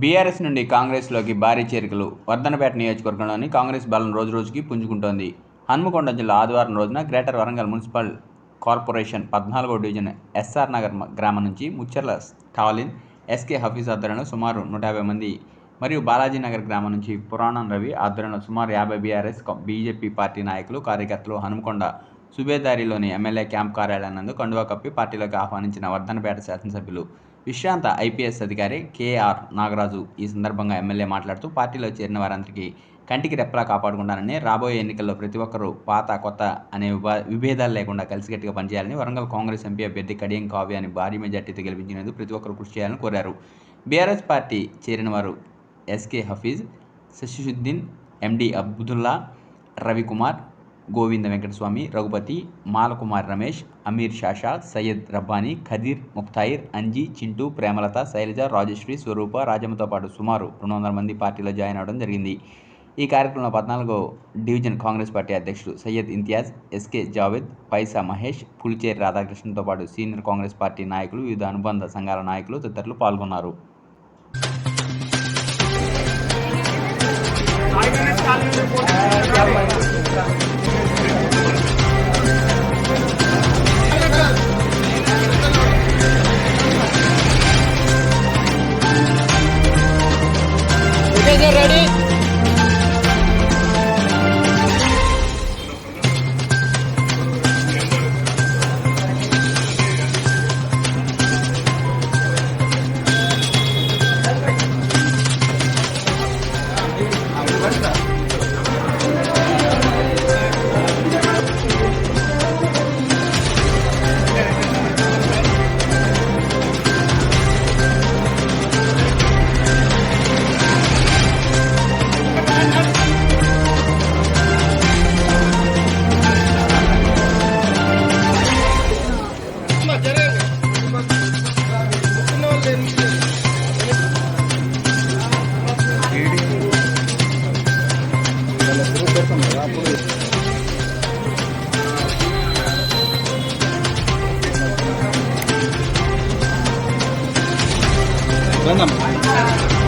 BRS నుండి కాంగ్రెస్లోకి భారీ చేరికలు. వర్ధనపేట నియోజకవర్గంలోని కాంగ్రెస్ బలం రోజు రోజుకి పుంజుకుంటోంది. హన్మకొండ జిల్లా ఆదివారం రోజున గ్రేటర్ వరంగల్ మున్సిపల్ కార్పొరేషన్ పద్నాలుగో డివిజన్ ఎస్ఆర్ నగర్ గ్రామం నుంచి ముచ్చర్ల స్టాలిన్ ఎస్కే హఫీజ్ ఆధ్వర్యంలో సుమారు నూట యాభై మంది మరియు బాలాజీ నగర్ గ్రామం నుంచి పురాణం రవి ఆధ్వర్యంలో సుమారు యాభై బీఆర్ఎస్ బీజేపీ పార్టీ నాయకులు కార్యకర్తలు హనుమకొండ సుబేదారిలోని ఎమ్మెల్యే క్యాంప్ కార్యాలయం నందు కండువా కప్పి పార్టీలోకి ఆహ్వానించిన వర్ధనపేట శాసనసభ్యులు విశ్రాంత ఐపీఎస్ అధికారి కేఆర్ నాగరాజు ఈ సందర్భంగా ఎమ్మెల్యే మాట్లాడుతూ పార్టీలో చేరిన వారందరికీ కంటికి రెప్పలా కాపాడుకుంటానని రాబోయే ఎన్నికల్లో ప్రతి ఒక్కరూ పాత కొత్త అనే విభా- విభేదాలు లేకుండా కలిసికట్టుగా పనిచేయాలని వరంగల్ కాంగ్రెస్ ఎంపీ అభ్యర్థి కడియం కావ్యాన్ని భారీ మెజార్టీతో గెలిపించినందుకు ప్రతి ఒక్కరూ కృషి చేయాలని కోరారు. బీఆర్ఎస్ పార్టీ చేరిన వారు ఎస్కే హఫీజ్ శశిషుద్దీన్ ఎండి అబ్దుల్లా రవికుమార్ గోవింద వెంకటస్వామి రఘుపతి మాలకుమార్ రమేష్ అమీర్ షాషా సయ్యద్ రబ్బానీ ఖదీర్ ముక్తాయిర్ అంజీ చింటూ ప్రేమలత శైలజ రాజశ్రీ స్వరూప రాజమ్మతో పాటు సుమారు రెండు వందల మంది పార్టీలో జాయిన్ అవడం జరిగింది. ఈ కార్యక్రమంలో పద్నాలుగో డివిజన్ కాంగ్రెస్ పార్టీ అధ్యక్షుడు సయ్యద్ ఇంతియాజ్ ఎస్కే జావేద్ పైసా మహేష్ పులిచేరి రాధాకృష్ణతో పాటు సీనియర్ కాంగ్రెస్ పార్టీ నాయకులు వివిధ అనుబంధ సంఘాల నాయకులు తదితరులు పాల్గొన్నారు. 没关的。Venom.